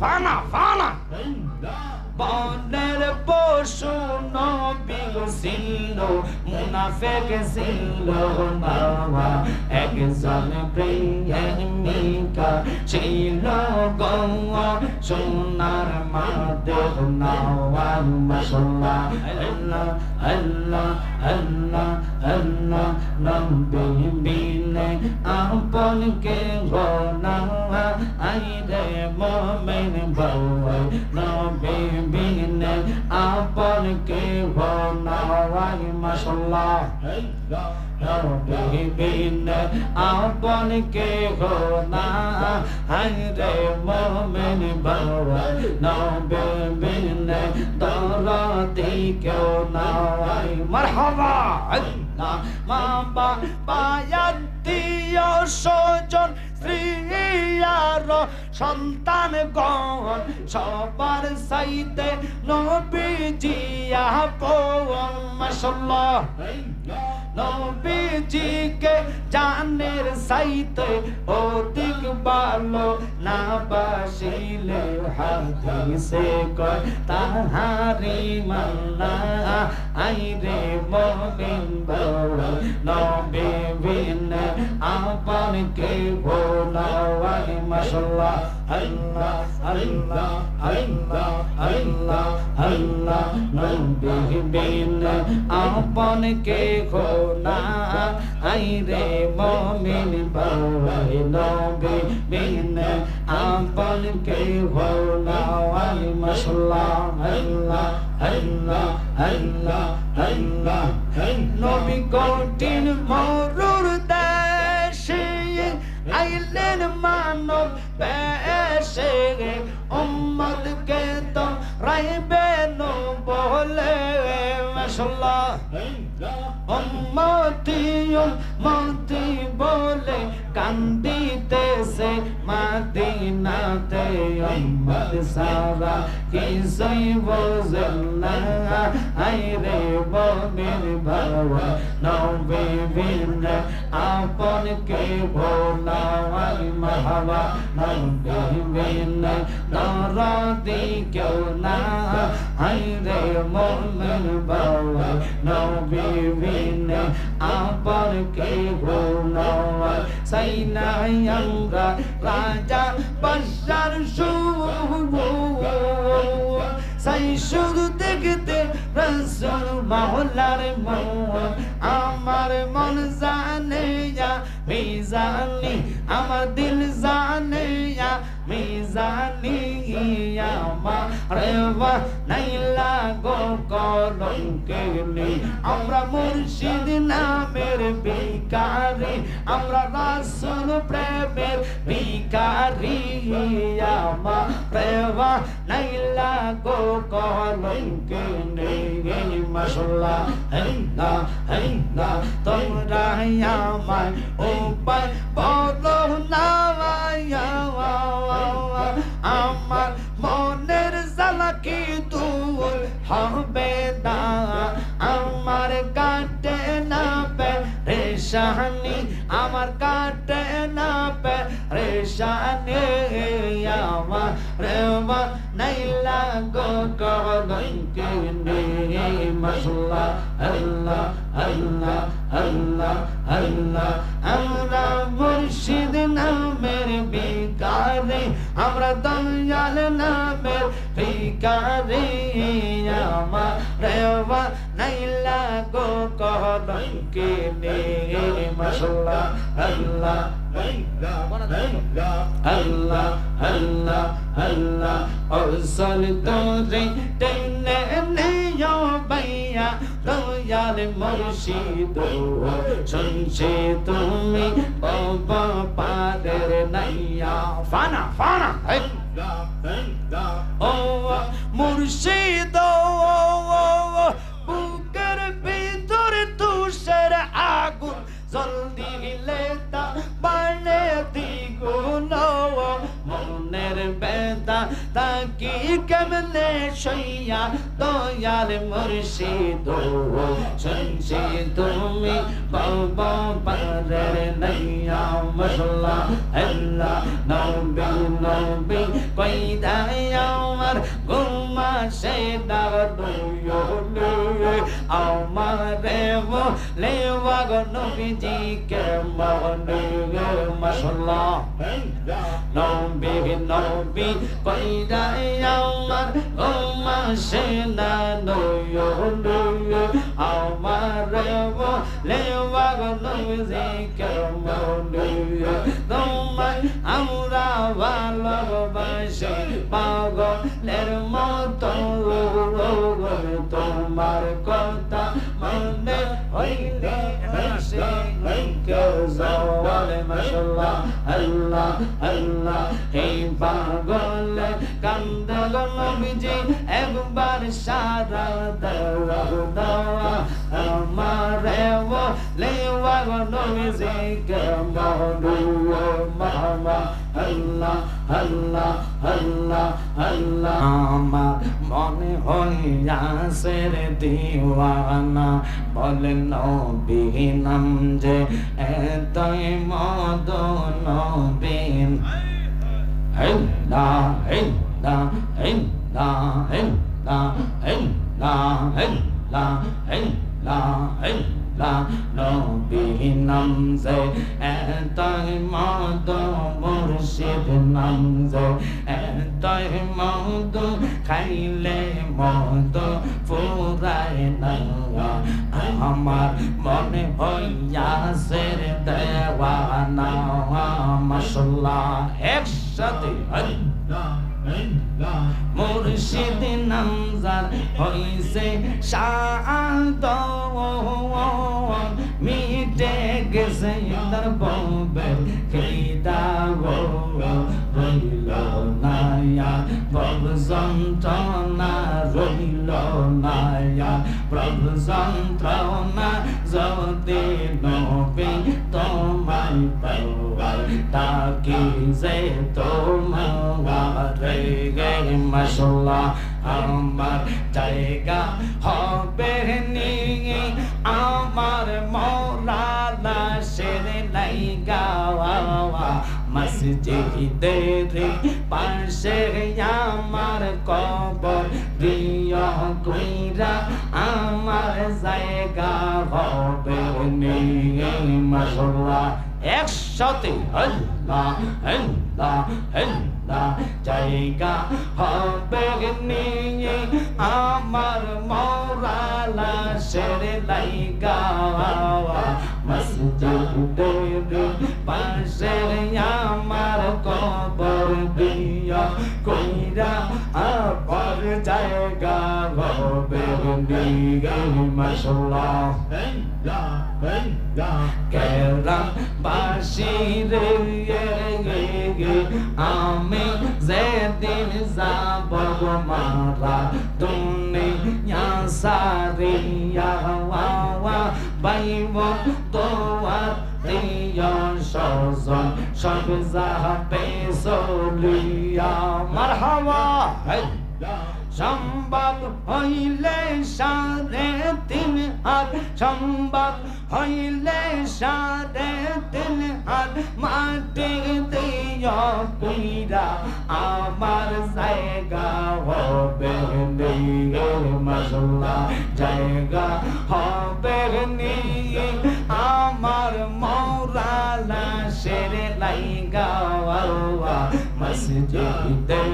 ফানা ফানা বনের পশু নবী ছিল মুনাফেক ছিল বাবা একজন প্রেমিকা ছিল গঙ্গ সোনার মাদের নাওয়ার মশলা আল্লাহ আল্লাহ আল্লাহ আল্লাহ নবী বিনে আপন কে গোনা আইরে মোমেন বাবা নবী বিনে আপন কে গোনা আই মাশাল্লাহ নবী বিনে আপন কে গোনা আইরে মোমেন বাবা নবী বিনে দরদি কেউ না আই মারহাবা আল্লাহ মা বাবা আত্মীয় স্বজন স্ত্রী আর সন্তান গণ সবার সাইতে নবী জিয়া আপন মাশাল্লাহ নবীজিকে জানের সাইতে অধিক ভালো না বাসিলে হাদিসে কয় তাহারি মান্না আইরে মমিন বড় নবী বিন কে ভোলাওয়াই মাশাল্লাহ আল্লাহ আল্লাহ আল্লাহ আল্লাহ আল্লাহ। নবী বিন আপন কে খোনা আইরে মমিন বাবাই নবী বিন আপন কে ভোলাওয়াই মাশাল্লাহ আল্লাহ আল্লাহ আল্লাহ নবী কঠিন মরুর মানব পেশে উম্মত কে তো রাইবে বলে মাশাল্লাহ উম্মতি উম্মতি বলে কান্দিতেছে মাদিনাতে। উম্মত সারা কিছুই বোঝেন না আইরে বমির বাবা নবী বিন আপন কে ভোলাওয়াই মাহাবা নবী বিন নরদি কেউ না আইরে মোমেন বাবা নবী বিন আপন কে ভোলাওয়াই সাইনাই আমরা রাজা বাসার শুরু সাই শুধু দেখতে রসুল মহলার মন আমার মন জানে মিজানি, আমার দিল জানে মিজানি আমার নাইলা গো আমরা মুর্শিদ নামের বিকারি আমরা রাসুল প্রেমের বিকারি আমার প্রেমা নাইলা গো কলঙ্কে নেই মশলা হেলা হেলা তোমরা আমায় উপায় বলো না আমার রেশানি আমার নাইলা গো নেই মশলা আল্লাহ আল্লাহ আল্লাহ আল্লাহ আমরা মুর্শিদ নামের বিকারে আমরা দয়াল নামের বিকারে আমার নেই মশলা আল্লাহ আল্লাহ আল্লাহ আল্লাহ অসল তোরে টেনে নেয় বাইয়া দয়াল তুমি পাদের নাইয়া ফানা ফানা ও মুর্শিদ তাকি কেমনে সইয়া দয়াল মুর্শিদ শুনছি তুমি বাবা পারে নাইয়া মশলা আল্লাহ নবী নবী কই দাই আমার গুমা সে দাদুয়ো আমার লেওয়াগ নবীজিকে মগনুগ মশলা নবী নবী কইরাই আমার ও মাসে না নয়ুগ আমার লেওয়াগ নবীজিকে মগনুগ তোমায় আমরা ভালোবাসি পাগলের মতো রোগ তোমার কথা মনে হইলে হাসি কেউ জওয়ালে মাশাল্লাহ আল্লাহ আল্লাহ এই পাগলে কান্দে গলবিজি একবার সারা দেওয়া দেওয়া আমার ও লেওয়া গলবিজি কেমন মামা আল্লাহ আল্লাহ আল্লাহ আল্লাহ আমার মনে হইয়াছে রে দিওয়ানা। বলে নবী নাম যে এতই মদ নবীন হেল্লা হেল্লা হেল্লা হেল্লা হেল্লা হেল্লা হেল্লা। হেল্লা নবী যে এতই মদ যে এতই মদ খাইলে মদ ফুরায় না আমার মনে হইয়াছে দেওয়ানা মশলা একসাথে প্রভু যন্ত্রণা রইল নায়া প্রভু যন্ত্রণা যদি নবী তোমায় পাওয়ার তাকি যে তোমার গে মশলা, আমার জায়গা হবে নি, আমার মৌলানা শের নাই গাওয়া মসজিদের পাশে আমার কবর, প্রিয় কইরা আমার জায়গা হবে মশলা একসাথে আল্লাহ আল্লাহ আল্লাহ জায়গা হবে নিয়ে আমার মৌরালা শের লাইগা। মসজিদের পাশে আমার কবর দিয়া না আবার জায়গা হবে বিগে মশলা কেরা বাসির আমি যেদিন যাব মারা তুমি সারিয়া বাইব তোমার প্রিয় সজন সব যাবে চলি চলিয়া মারহাবা। সম্ভব হইলে সাড়ে তিন হাত সম্ভব হইলে সাড়ে তিন হাত মাটি দিয় কুইরা আমার জায়গা হবে নিয়ে মশলা জায়গা হবে নিয়ে আমার মৌরালা শেরে লাইগা মসজিদের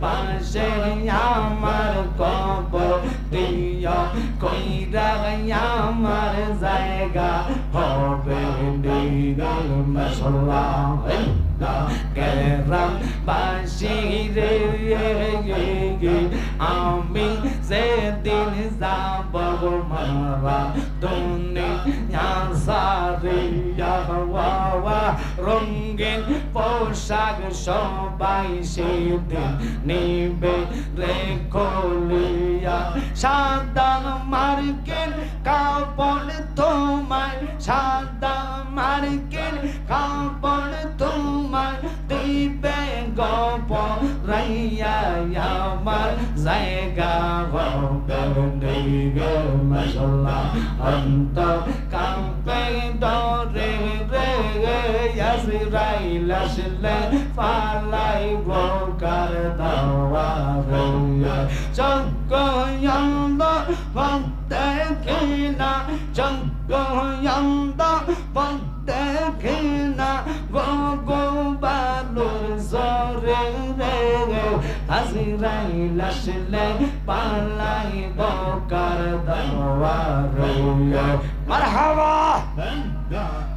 পাশে আমার কবর জায়গা হবে বিগল মশলা কেরাম বাসিরে আমি সেদিন যাব মারা তুমি রঙিন পোশাক সবাই সেদিন নিবে। রেখলিয়া সাদা মার্কেট কাপড় তোমার সাদা মার্কেট কাপড় তোমার গোপরাইয়া আমার জায়গা গৌরী গো মশলা অন্ত কাম্পে দরে রে ইয়াসরাইল আসলে ফালাই বকার দাওয়া রইয়া চকয়ান্দ ভক্তে কিনা চকয়ান্দ ভক্তে কিনা গো জরে রে হাজিরাইল আসলে পালাই বকার দাওয়ারে মারহাবা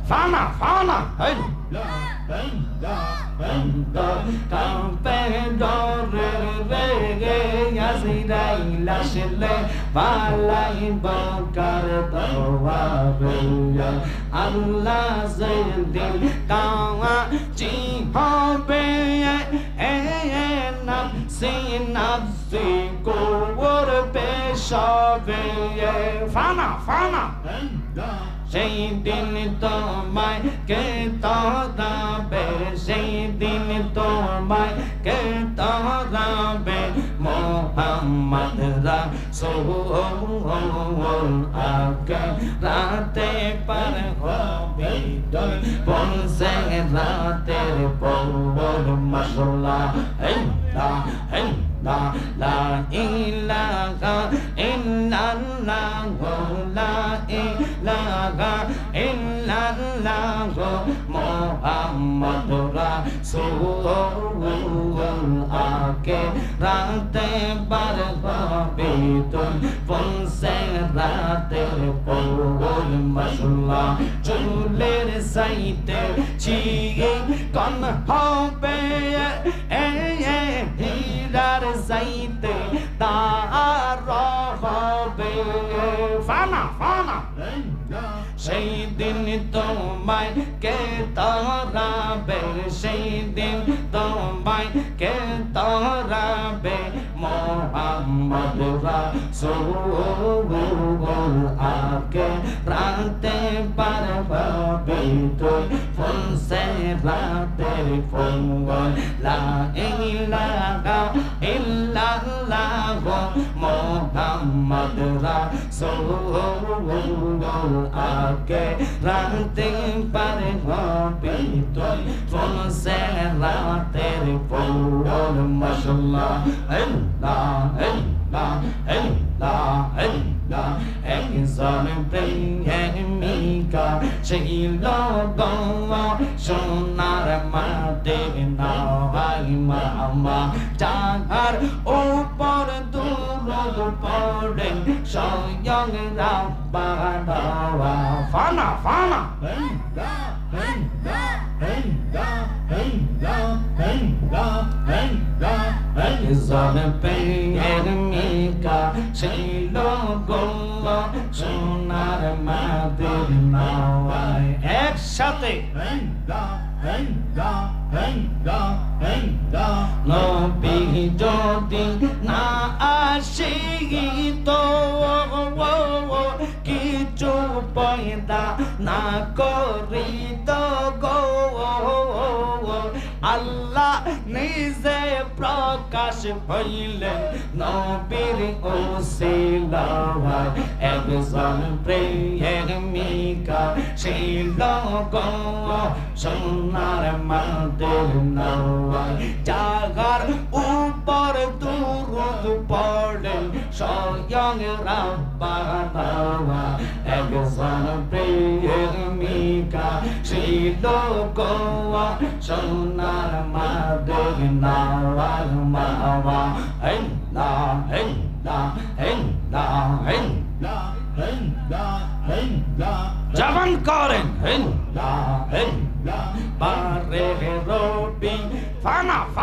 ফানা ফানা হেই কাম্পে ডরে রে গে ইয়াসিরাইল আসলে পালাই বকার দাওয়ারে আল্লাহ জেদিন কাওয়া জি হবে নাফসি নাফসি কোর পেশাবে ফানা ফানা সেই দিন তোমায় কে তদাবে সেই দিন তোমায় কে তদাবে মোহাম্মদ রাসূল আগে রাতে পার হবে বলছে রাতের পর মশলা হেলা হেলা লা ইলাহা ইল্লাল্লাহ লা ইলাহা ইল্লাল্লাহ মুহাম্মদ রাসূল আগে রাতে বার হবে তুম বলছে রাতের পর মশলা চুলের সাইতে চিয়ে কন হবে এ হীরার সাইতে তার হবে ফানা ফানা সেই দিন তোমায় কে তারাবে সেই দিন তোমায় কে তারাবে মোহাম্মদ রাসূল আগে রাতে পার তুই ফোন সে রাতের লা ইলাহা ইল্লাল্লাহ মোহাম্মদ রাসূল আগে রাতে পারে হবে তুই ফোন সে রাতের ফোন মাশাল্লাহ আল্লাহ আল্লাহ। না আসি তো কিছু পয়দা না করি তো গো। আল্লাহ প্রকাশ হইলেন নবীর ওসিলায় একজন প্রেমিকা সেই লোক সোনার মাদের নয় জাগার উপর দুরুদ পড়েন স্বয়ং রাব্বা একজন প্রেমিকা সেই লোক সোনার মাদের নয় মাওয়া হেলা হেলা হেলা হেলা জবান করেন হেলা হেলা পারে রবি ফানা ফানা বনের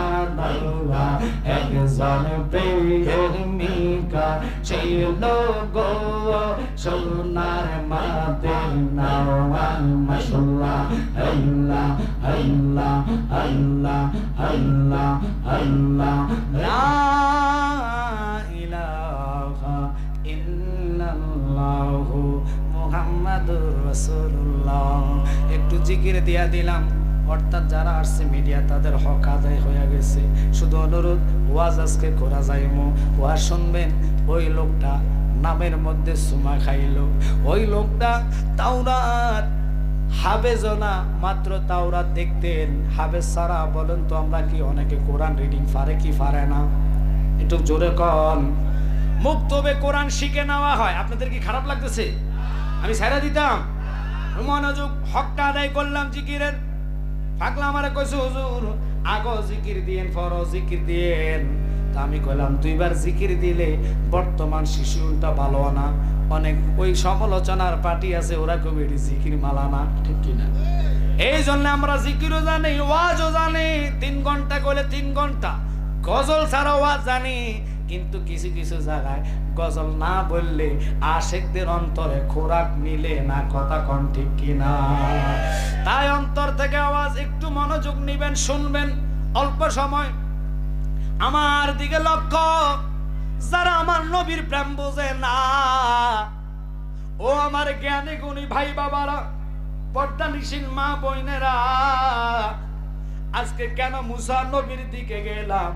একজন জান প্রেমিকা ছিল গো সোনার মাদের নাওয়াল মশলা আল্লাহ আল্লাহ আল্লাহ আল্লাহ আল্লাহ লা ইলাহা ইল্লাল্লাহু মুহাম্মাদুর রাসূলুল্লাহ একটু জিকির দিয়া দিলাম। অর্থাৎ যারা আসছে মিডিয়া তাদের হক আদায় হয়ে গেছে। শুধু অনুরোধ, ওয়াজ আজকে করা যায় মো। ওয়াজ শুনবেন, ওই লোকটা নামের মধ্যে সুমা খাইলো। ওই লোকটা তাওরাত, হাবেজ না, মাত্র তাওরাত দেখতেন। হাবেজ সারা, বলেন তো আমরা কি অনেকে কোরআন রিডিং পারে কি পারে না? একটু জোরে কন। মুক্তবে কোরআন শিখে নেওয়া হয়। আপনাদের কি খারাপ লাগতেছে? আমি সাইরা দিতাম। মনোযোগ, হকটা আদায় করলাম জিকিরের। ফাকলা আমারে কইছে হুজুর আগো জিকির দিয়েন ফর জিকির দিয়েন। তা আমি কইলাম দুইবার জিকির দিলে বর্তমান শিশুটা ভালো না অনেক ওই সমালোচনার পার্টি আছে ওরা কবি জিকির মালানা। ঠিক কিনা? এই জন্য আমরা জিকিরও জানি ওয়াজও জানি তিন ঘণ্টা করে তিন ঘণ্টা। গজল ছাড়া ওয়াজ জানি কিন্তু কিছু কিছু জায়গায় গজল না বললে আশেকদের অন্তরে খোরাক মিলে না, কথা কন ঠিক কিনা? তাই অন্তর থেকে আওয়াজ, একটু মনোযোগ নিবেন, শুনবেন। অল্প সময়। আমার দিকে লক্ষ্য, যারা আমার নবীর প্রেম বোঝে না। ও আমার জ্ঞানী গুণী ভাই বাবারা, পর্দা নিশীল মা বোনেরা, আজকে কেন মুসা নবীর দিকে গেলাম?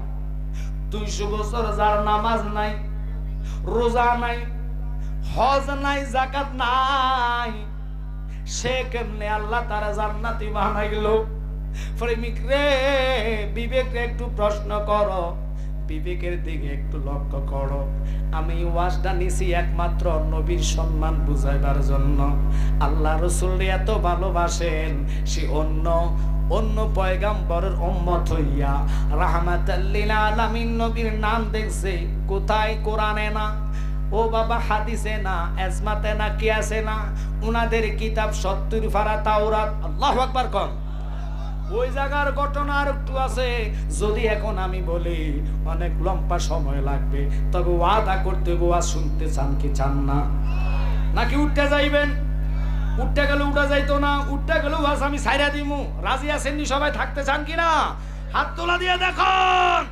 দুইশো বছর যার নামাজ নাই, রোজা নাই, হজ নাই জাকাত নাই, সে কেমনে আল্লাহ তারা জান্নাতি বানাইল? প্রেমিক রে, বিবেক একটু প্রশ্ন করো। বিবেকের দিকে একটু লক্ষ্য করো। আমি ওয়াজটা নিছি একমাত্র নবীর সম্মান বুঝাইবার জন্য। আল্লাহ রসুল এত ভালোবাসেন, সে অন্য অন্য পয়গাম্বরের উম্মত হইয়া রাহমাতাল্লিল আলামিন নবীর নাম দেখছে, কোথায় কোরআনে না? ও বাবা, হাদিসে না এজমাতে না কি আছে না? উনাদের কিতাব সত্তর ফারা তাওরাত। আল্লাহু আকবার কন। ওই জায়গার ঘটনা আর একটু আছে। যদি এখন আমি বলি, অনেক লম্বা সময় লাগবে, তবে ওয়াদা করতে, গোয়া শুনতে চান কি চান না? নাকি উঠতে যাইবেন? উঠতে গেলে উঠা যাইতো না, উঠতে গেলে ওয়াজ আমি সাইরা দিমু। রাজি আছেন সবাই? থাকতে চান কি না? হাত তোলা দিয়ে দেখুন।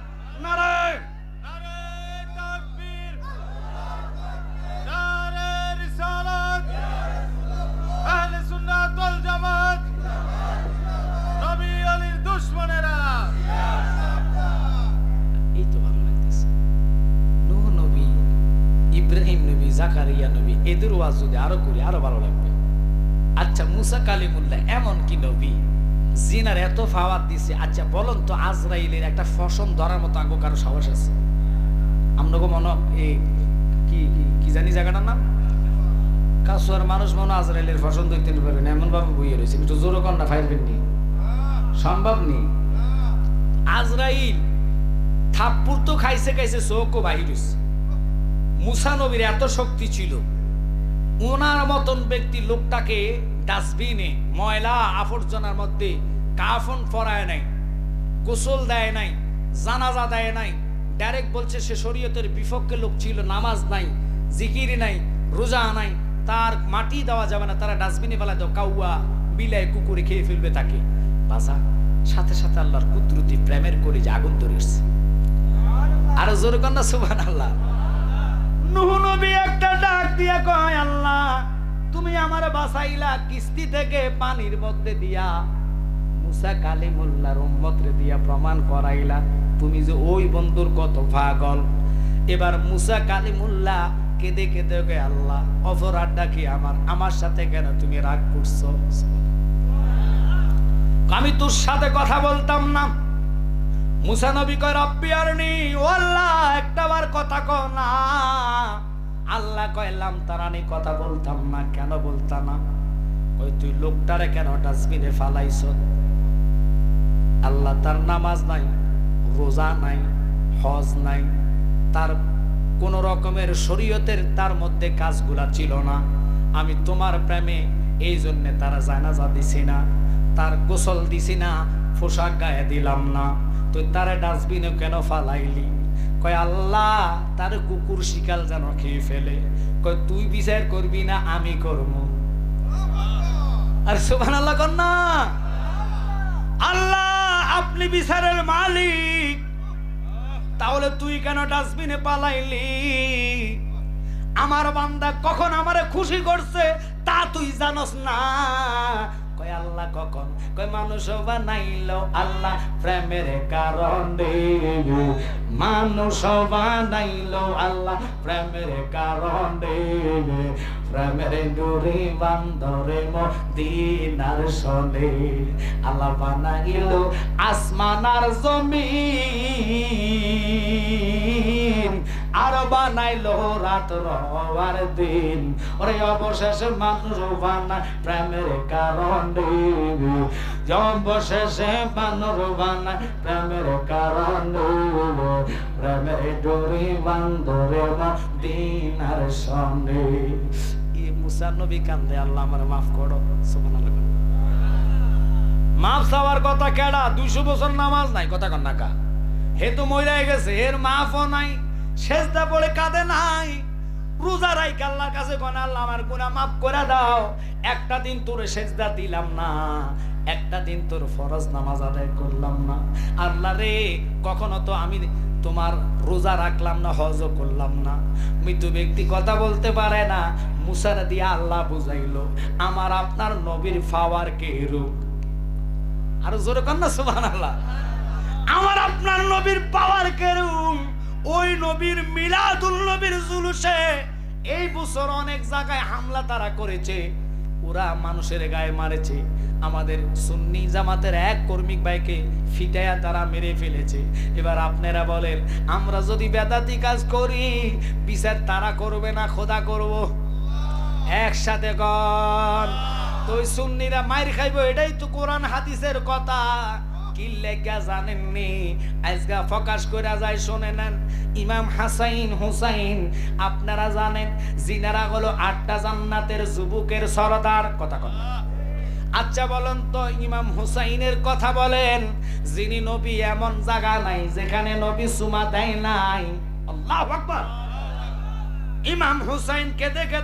জাকারিয়া নবী, এদের ওয়াজ যদি আরও করি, আরও ভালো লাগবে। আচ্ছা মুসা কালিমুল্লাহ, এমন কি নবী? জিনার এত ফাওয়াত দিছে। আচ্ছা বলুন তো, আজরাইলের একটা ফসম ধরার মতো আঙ্গ কারও সাহস আছে। আমনগো মনে এই কি, কি- জানি জায়গাটার নাম? কাসুয়ার মানুষ মনে আজরাইলের ফসল ধরতে পারবেন এমন ভাবে বইয়ে রয়েছে। একটু জোরো কন্যা ফাইলবেন নি সম্ভব নেই আজরাইল থাপ্পুর তো খাইছে খাইছে, চোখও বাহির। মুসা নবীর এত শক্তি ছিল। ওনার মতন ব্যক্তি লোকটাকে ডাস্টবিনে, ময়লা আবর্জনার মধ্যে কাফন পরায় নাই, গোসল দেয় নাই, জানাজা দেয় নাই, ডাইরেক্ট বলছে সে শরীয়তের বিপক্ষে লোক ছিল, নামাজ নাই, জিকির নাই, রোজা নাই, তার মাটি দেওয়া যাবে না, তারা ডাস্টবিনে ফেলা দাও, কাউয়া বিলাই কুকুরে খেয়ে ফেলবে তাকে বাসা সাথে সাথে আল্লাহর কুদরতি প্রেমের করে যে আগুন ধরে এসছে। আরও জোর কন্যা সুবান আল্লাহ ডাক দিয়া কয়, আল্লাহ, তুমি কিস্তি থেকে দিয়া মুসা দিয়া প্রমাণ করাইলা। তুমি যে ওই বন্ধুর এবার মুসা কালিমুল্লাহ কেঁদে কেঁদে গে আল্লাহ অপরাধটা কি আমার? আমার সাথে কেন তুমি রাগ করছ? আমি তোর সাথে কথা বলতাম না। মুসা নবী কয়, রব্বি আরনি, ও আল্লাহ, একটা কথা না। আল্লাহ তারানি কথা বলতাম না, কেন বলতাম না? ওই তুই কেন আল্লাহ তার নামাজ নাই, রোজা নাই, হজ নাই, তার কোন রকমের শরীয়তের তার মধ্যে কাজগুলা ছিল না। আমি তোমার প্রেমে এই জন্যে তারা জানাজা দিছি না, তার গোসল দিছি না, পোশাক গায়ে দিলাম না। তুই তারা ডাস্টবিনে কেন ফালাইলি? কয়, আল্লাহ, তার কুকুর শিকাল যেন খেয়ে ফেলে। কয়, তুই বিচার করবি না, আমি করব। আর সুবহান আল্লাহ না। আল্লাহ, আপনি বিচারের মালিক। তাহলে তুই কেন ডাস্টবিনে পালাইলি আমার বান্দা কখন আমারে খুশি করছে, তা তুই জানস না। কয় আল্লাহ কখন? কয় মানুষ বানাইল আল্লাহ প্রেমের কারণে মানুষ বানাইল আল্লাহ প্রেমের কারণে প্রেমের ডুরি বান্দরে মদিনার সনে। আল্লাহ বানাইল আসমান আর জমিন। আর বানাইলো রাত রবার দিন। ওরে অবশেষে মানুষ বানা প্রেমের কারণে। অবশেষে মানুষ বানা প্রেমের কারণে। প্রেমের ডোরি বান্দরে দিন আর সনে ই মুসা নবী কান্দে, আল্লাহ আমার মাফ করো। সুবহানাল্লাহ। মাফ চাওয়ার কথা কেডা? দুইশো বছর নামাজ নাই, কথা কন নাকা হে তো মইরাই গেছে, এর মাফও নাই। সেজদা পড়ে কাঁদে নাই। রোজা রাই আল্লাহর কাছে কোন আল্লাহ, আমার গুনাহ মাফ করে দাও। একটা দিন তোর সেজদা দিলাম না। একটা দিন তোর ফরজ নামাজ আদায় করলাম না। আল্লাহ রে, কখনো তো আমি তোমার রোজা রাখলাম না, হজও করলাম না। মৃত্যু ব্যক্তি কথা বলতে পারে না। মুসার দিয়া আল্লাহ বুঝাইলো, আমার আপনার নবীর ফাওয়ার কে রূপ আর জোরে কর না, সুবহানাল্লাহ। আমার আপনার নবীর পাওয়ার কেরুম ওই নবীর মিলাদুল নবীর জুলুসে এই বছর অনেক জায়গায় হামলা তারা করেছে। ওরা মানুষের গায়ে মারেছে। আমাদের সুন্নি জামাতের এক কর্মিক ভাইকে ফিটাইয়া তারা মেরে ফেলেছে। এবার আপনারা বলেন, আমরা যদি বেদাতি কাজ করি, বিচার তারা করবে না, খোদা করব? একসাথে কর তুই সুন্নিরা মাইর খাইবো, এটাই তো কোরআন হাদিসের কথা। কি লেগা জানেননি? করে শুনে নেন। ইমাম হাসাইন হুসাইন, আপনারা জানেন, জিনারা হলো আটটা জান্নাতের যুবকের সরদার। কথা কথা আচ্ছা বলেন তো, ইমাম হুসাইনের কথা বলেন, যিনি নবী এমন জায়গা নাই যেখানে নবী সুমা দেয় নাই। আল্লাহ আকবার। ইমাম হুসাইন কেঁদে কেঁদে